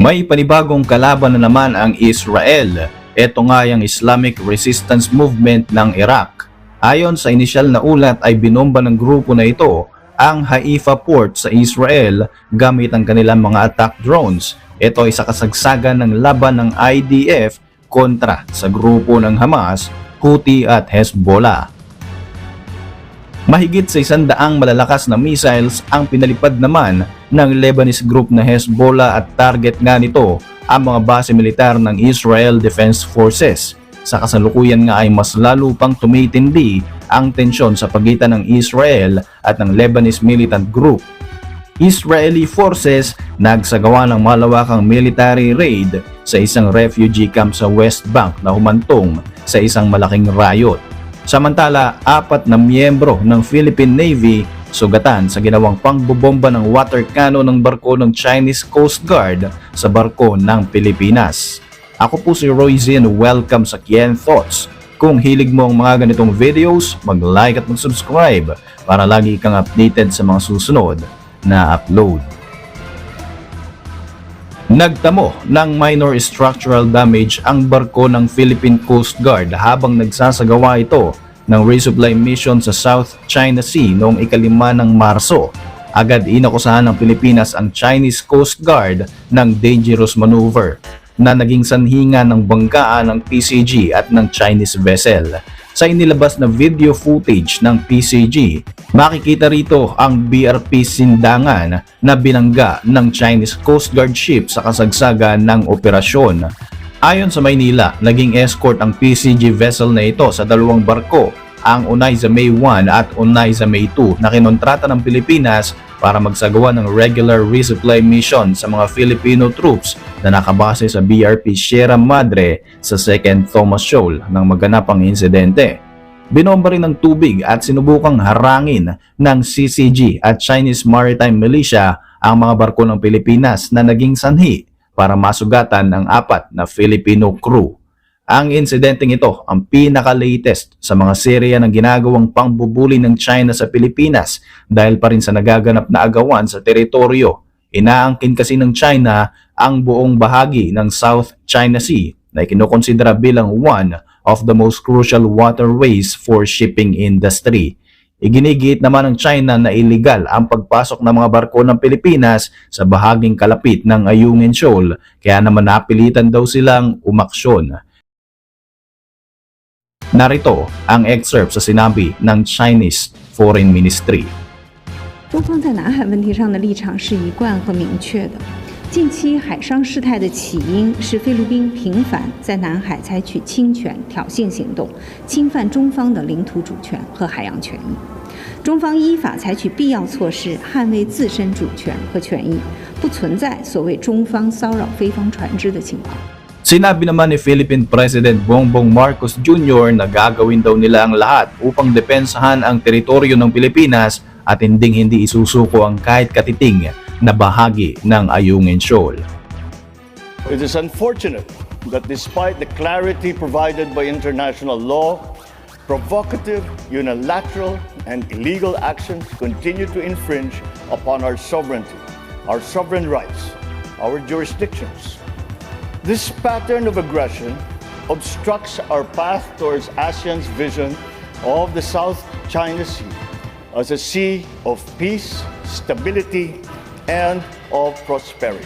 May panibagong kalaban na naman ang Israel. Ito nga yung Islamic Resistance Movement ng Iraq. Ayon sa inisyal na ulat ay binomba ng grupo na ito ang Haifa port sa Israel gamit ang kanilang mga attack drones. Ito ay sa kasagsagan ng laban ng IDF kontra sa grupo ng Hamas, Houthi at Hezbollah. Mahigit sa isandaang malalakas na missiles ang pinalipad naman ng Lebanese group na Hezbollah at target nga nito ang mga base militar ng Israel Defense Forces. Sa kasalukuyan nga ay mas lalo pang tumitindi ang tensyon sa pagitan ng Israel at ng Lebanese militant group. Israeli forces nagsagawa ng malawakang military raid sa isang refugee camp sa West Bank na humantong sa isang malaking riot. Samantala, apat na miyembro ng Philippine Navy sugatan sa ginawang pangbobomba ng water cannon ng barko ng Chinese Coast Guard sa barko ng Pilipinas. Ako po si Roy Zin, welcome sa Kien Thoughts. Kung hilig mo ang mga ganitong videos, mag-like at mag-subscribe para lagi kang updated sa mga susunod na upload. Nagtamo ng minor structural damage ang barko ng Philippine Coast Guard habang nagsasagawa ito ng resupply mission sa South China Sea noong ikalima ng Marso. Agad inakusahan ng Pilipinas ang Chinese Coast Guard ng dangerous maneuver na naging sanhinga ng banggaan ng PCG at ng Chinese vessel. Sa inilabas na video footage ng PCG, makikita rito ang BRP Sindangan na binangga ng Chinese Coast Guard ship sa kasagsagan ng operasyon. Ayon sa Maynila, naging escort ang PCG vessel na ito sa dalawang barko, ang Unay sa May 1 at Unay sa May 2 na kinontrata ng Pilipinas para magsagawa ng regular resupply mission sa mga Filipino troops na nakabase sa BRP Sierra Madre sa 2nd Thomas Shoal nang maganap ang insidente. Binomba rin ng tubig at sinubukang harangin ng CCG at Chinese Maritime Militia ang mga barko ng Pilipinas na naging sanhi para masugatan ang apat na Filipino crew. Ang insidenteng ito ang pinaka-latest sa mga serya ng ginagawang pangbubuli ng China sa Pilipinas dahil pa rin sa nagaganap na agawan sa teritoryo. Inaangkin kasi ng China ang buong bahagi ng South China Sea na ikinukonsidera bilang one of the most crucial waterways for shipping industry. Iginigit naman ng China na illegal ang pagpasok ng mga barko ng Pilipinas sa bahaging kalapit ng Ayungin Shoal kaya naman napilitan daw silang umaksyon. Narito ang excerpt sa sinabi ng Chinese Foreign Ministry. 中方在南海问题上的立场是一贯和明确的。近期海上事态的起因是菲律宾频繁在南海采取侵权挑衅行动，侵犯中方的领土主权和海洋权益。中方依法采取必要措施捍卫自身主权和权益，不存在所谓中方骚扰菲方船只的情况。Sinabi naman ni Philippine President Bongbong Marcos Jr. na gagawin daw nila ang lahat upang depensahan ang teritoryo ng Pilipinas at hinding hindi isusuko ang kahit katiting na bahagi ng Ayungin Shoal. It is unfortunate that despite the clarity provided by international law, provocative, unilateral, and illegal actions continue to infringe upon our sovereignty, our sovereign rights, our jurisdictions. This pattern of aggression obstructs our path towards ASEAN's vision of the South China Sea as a sea of peace, stability, and of prosperity.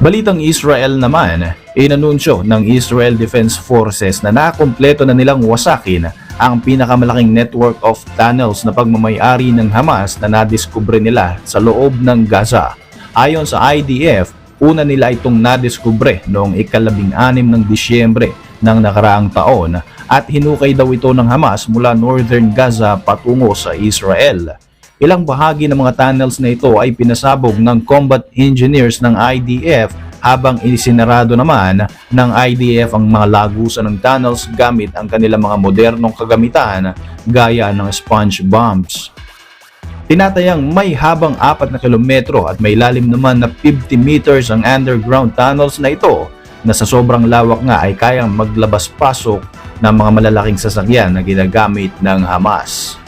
Balitang Israel naman, inanunsyo ng Israel Defense Forces na nakumpleto na nilang wasakin ang pinakamalaking network of tunnels na pagmamayari ng Hamas na nadiskubre nila sa loob ng Gaza. Ayon sa IDF, una nila itong nadiskubre noong ikalabing anim ng Disyembre ng nakaraang taon at hinukay daw ito ng Hamas mula northern Gaza patungo sa Israel. Ilang bahagi ng mga tunnels na ito ay pinasabog ng combat engineers ng IDF habang isinarado naman ng IDF ang mga lagusan ng tunnels gamit ang kanilang mga modernong kagamitan gaya ng sponge bombs. Tinatayang may habang 4 na kilometro at may lalim naman na 50 meters ang underground tunnels na ito na sa sobrang lawak nga ay kayang maglabas-pasok ng mga malalaking sasakyan na ginagamit ng Hamas.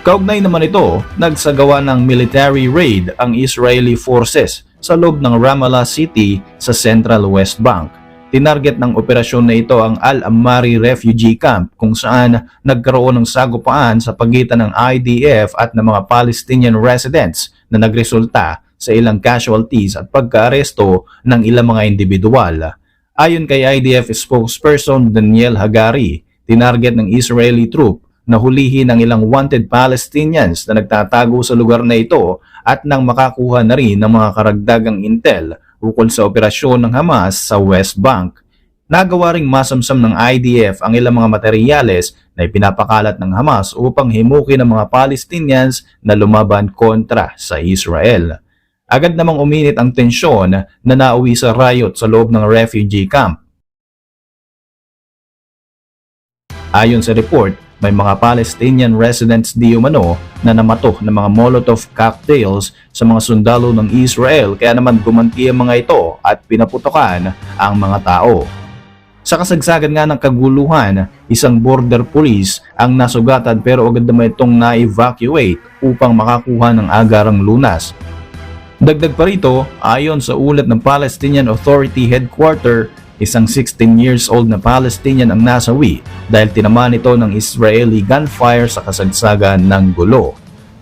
Kaugnay naman ito, nagsagawa ng military raid ang Israeli forces sa loob ng Ramallah City sa Central West Bank. Tinarget ng operasyon na ito ang Al-Amari Refugee Camp kung saan nagkaroon ng sagupaan sa pagitan ng IDF at ng mga Palestinian residents na nagresulta sa ilang casualties at pagkaaresto ng ilang mga individual. Ayon kay IDF spokesperson Daniel Hagari, tinarget ng Israeli troop na hulihin ang ilang wanted Palestinians na nagtatago sa lugar na ito at nang makakuha na rin ng mga karagdagang intel ukol sa operasyon ng Hamas sa West Bank. Nagawa ring masamsam ng IDF ang ilang mga materyales na ipinapakalat ng Hamas upang himukin ang mga Palestinians na lumaban kontra sa Israel. Agad namang uminit ang tensyon na nauwi sa riot sa loob ng refugee camp. Ayon sa report, may mga Palestinian residents di umano na namato ng mga Molotov cocktails sa mga sundalo ng Israel kaya naman gumanti ang mga ito at pinaputokan ang mga tao. Sa kasagsagan nga ng kaguluhan, isang border police ang nasugatan pero agad naman itong na-evacuate upang makakuha ng agarang lunas. Dagdag pa rito, ayon sa ulat ng Palestinian Authority Headquarter, isang 16 years old na Palestinian ang nasawi dahil tinamaan ito ng Israeli gunfire sa kasagsagan ng gulo.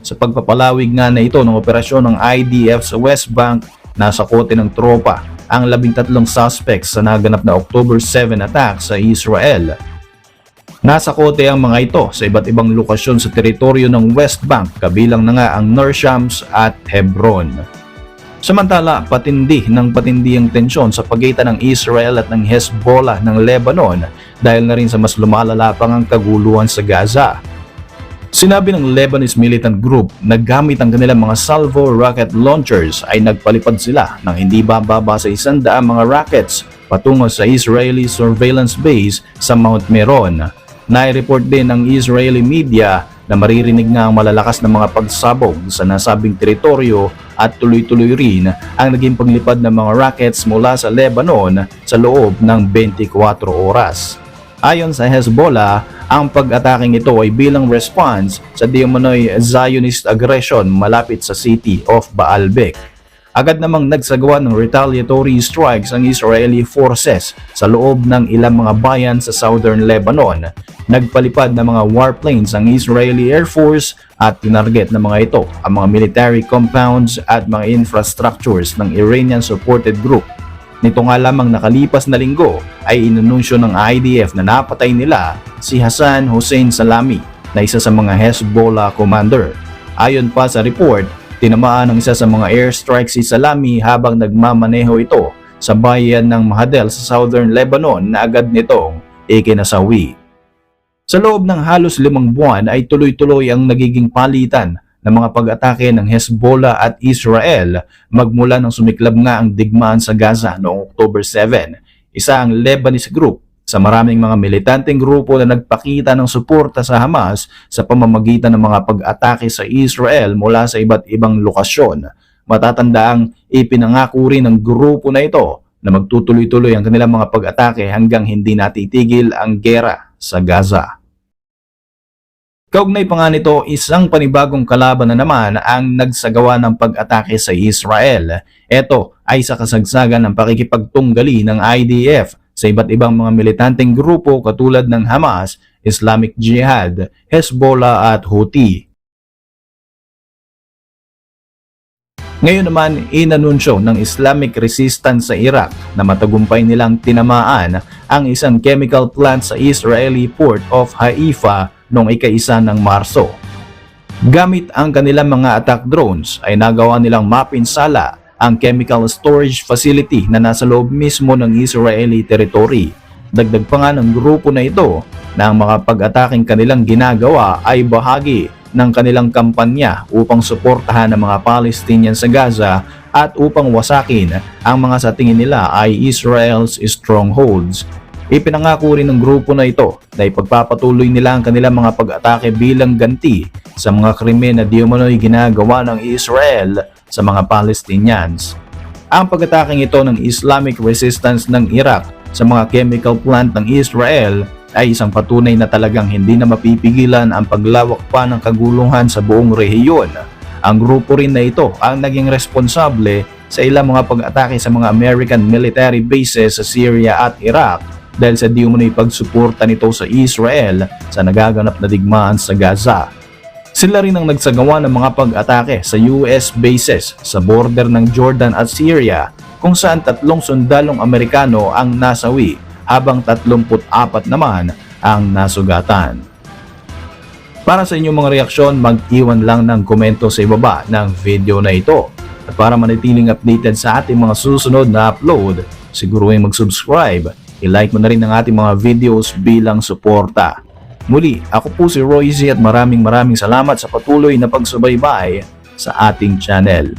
Sa pagpapalawig nga na ito ng operasyon ng IDF sa West Bank, nasa kote ng tropa ang labintatlong suspects sa naganap na October 7 attack sa Israel. Nasa kote ang mga ito sa iba't ibang lokasyon sa teritoryo ng West Bank kabilang na nga ang Nur Shams at Hebron. Samantala, patindi ng patindi ang tensyon sa pagitan ng Israel at ng Hezbollah ng Lebanon dahil na rin sa mas lumalala pang ang kaguluhan sa Gaza. Sinabi ng Lebanese militant group na gamit ang kanilang mga salvo rocket launchers ay nagpalipad sila ng hindi bababa sa isandaang mga rockets patungo sa Israeli surveillance base sa Mount Meron. Nai-report din ng Israeli media na maririnig nga ang malalakas na mga pagsabog sa nasabing teritoryo at tuloy-tuloy rin ang naging paglipad ng mga rockets mula sa Lebanon sa loob ng 24 oras. Ayon sa Hezbollah, ang pag-ataking ito ay bilang response sa Diamanoy Zionist aggression malapit sa city of Baalbek. Agad namang nagsagawa ng retaliatory strikes ang Israeli forces sa loob ng ilang mga bayan sa southern Lebanon. Nagpalipad ng mga warplanes ang Israeli Air Force at tinarget ng mga ito ang mga military compounds at mga infrastructures ng Iranian-supported group. Nito nga lamang nakalipas na linggo ay inanunsyo ng IDF na napatay nila si Hassan Hussein Salami na isa sa mga Hezbollah commander. Ayon pa sa report, tinamaan ng isa sa mga airstrike si Salami habang nagmamaneho ito sa bayan ng Mahadel sa southern Lebanon na agad nitong ikinasawi. Sa loob ng halos limang buwan ay tuloy-tuloy ang nagiging palitan ng mga pag-atake ng Hezbollah at Israel magmula nang sumiklab nga ang digmaan sa Gaza noong October 7. Isa ang Lebanese group sa maraming mga militanteng grupo na nagpakita ng suporta sa Hamas sa pamamagitan ng mga pag-atake sa Israel mula sa iba't ibang lokasyon. Matatandaang ipinangako rin ng grupo na ito na magtutuloy-tuloy ang kanilang mga pag-atake hanggang hindi natitigil ang gera sa Gaza. Kaugnay pa nga nito, isang panibagong kalaban na naman ang nagsagawa ng pag-atake sa Israel. Ito ay sa kasagsagan ng pakikipagtunggali ng IDF sa iba't ibang mga militanteng grupo katulad ng Hamas, Islamic Jihad, Hezbollah at Houthi. Ngayon naman, inanunsyo ng Islamic Resistance sa Iraq na matagumpay nilang tinamaan ang isang chemical plant sa Israeli port of Haifa noong ika-isa ng Marso. Gamit ang kanilang mga attack drones ay nagawa nilang mapinsala ang chemical storage facility na nasa loob mismo ng Israeli territory. Dagdag pa nga ng grupo na ito na ang mga pag-ataking kanilang ginagawa ay bahagi ng kanilang kampanya upang suportahan ang mga Palestinian sa Gaza at upang wasakin ang mga sa tingin nila ay Israel's strongholds. Ipinangako rin ng grupo na ito na ipagpapatuloy nila ang kanilang mga pag-atake bilang ganti sa mga krimen na di umano'y ginagawa ng Israel sa mga Palestinians. Ang pag-ataking ito ng Islamic resistance ng Iraq sa mga chemical plant ng Israel ay isang patunay na talagang hindi na mapipigilan ang paglawak pa ng kaguluhan sa buong rehiyon. Ang grupo rin na ito ang naging responsable sa ilang mga pag-atake sa mga American military bases sa Syria at Iraq dahil sa di umano'y pagsuporta nito sa Israel sa nagaganap na digmaan sa Gaza. Sila rin ang nagsagawa ng mga pag-atake sa US bases sa border ng Jordan at Syria kung saan tatlong sundalong Amerikano ang nasawi habang 34 naman ang nasugatan. Para sa inyong mga reaksyon, mag-iwan lang ng komento sa ibaba ng video na ito. At para manatiling updated sa ating mga susunod na upload, siguruhin mag-subscribe, i-like mo na rin ang ating mga videos bilang suporta. Muli, ako po si Royce at maraming maraming salamat sa patuloy na pagsubaybay sa ating channel.